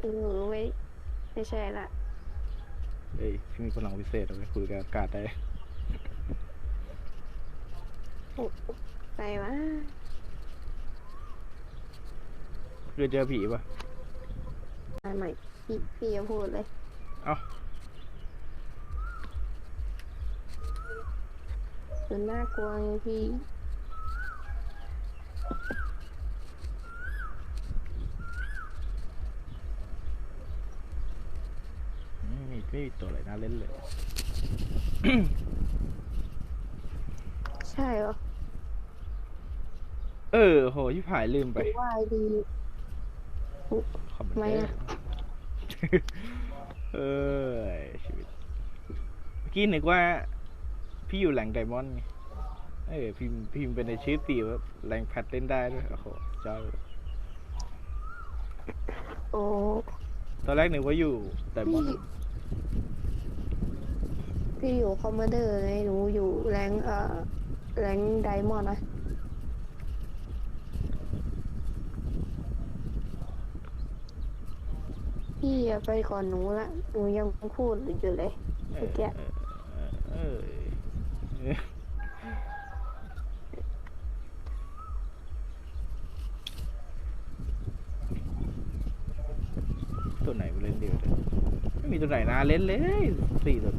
เออไม่ไม่ใช่ละเอ้ยพี่มีพลังพิเศษเอาไว้คุยกับอากาศได้ ไปวะเคยเจอผีปะมาใหม่พี่พี่อย่าพูดเลย เอ้ามันน่ากลัวไงพี่ ไม่มีไม่มีตัวอะไรน่าเล่นเลย ใช่เหรอเออ โหที่ผายลืมหไปรือว่าดีขอบคุณทำไมเด้ออะ เออชีวิตเมื่อกี้นึกว่า พี่อยู่แหล่งไดมอนด์ไงเออพิมพ์พิมพ์เป็นในชื่อตีว่าแหล่งแพทเล่นได้ด้วย โอ้โหเจ้า โอ้ตอนแรกนึกว่าอยู่ไดมอพี่นด์พี่ พี่อยู่คอมมานเดอร์ไงหนูอยู่แรงเอ่อแรงไดมอนด์นะพี่อะไปก่อนหนูละหนูยังพูดอยู่เลยเมื่อกี้เออเออตัวไหนมาเล่นเดียวเลยไม่มีตัวไหนน่าเล่นเลยสี่ตัว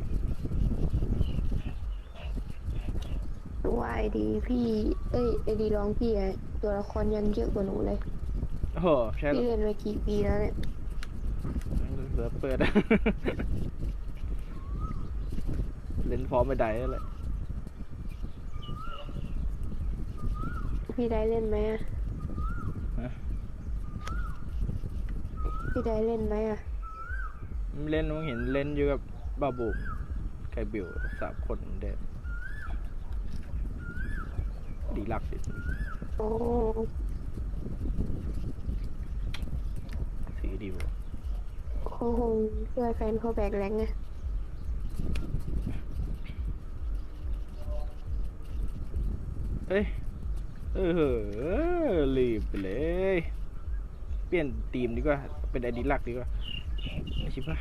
หนู ว่าไอดีพี่ เอ้ยไอดีร้องพี่อะตัวละครยังเยอะกว่าหนูเลยโอ้โหใช่หรอพี่เล่นมากี่ปีแล้วเนี่ยเหลือเปิด เล่นพร้อมไม่ได้แล้วแหละพี่ได้เล่นไหมอะฮะพี่ได้เล่นไหมอะเล่นมึงเห็นเล่นอยู่กับบาบูมไก่บิวสามคนเด็ด ดีลักสิสีดีวะเขาคงช่วยแฟนเขาแบกแรงไงเอ้ย เออเหอะรีบไปเลย เปลี่ยนทีมดีกว่า เป็นไอดีลักดีกว่าไอชิบะ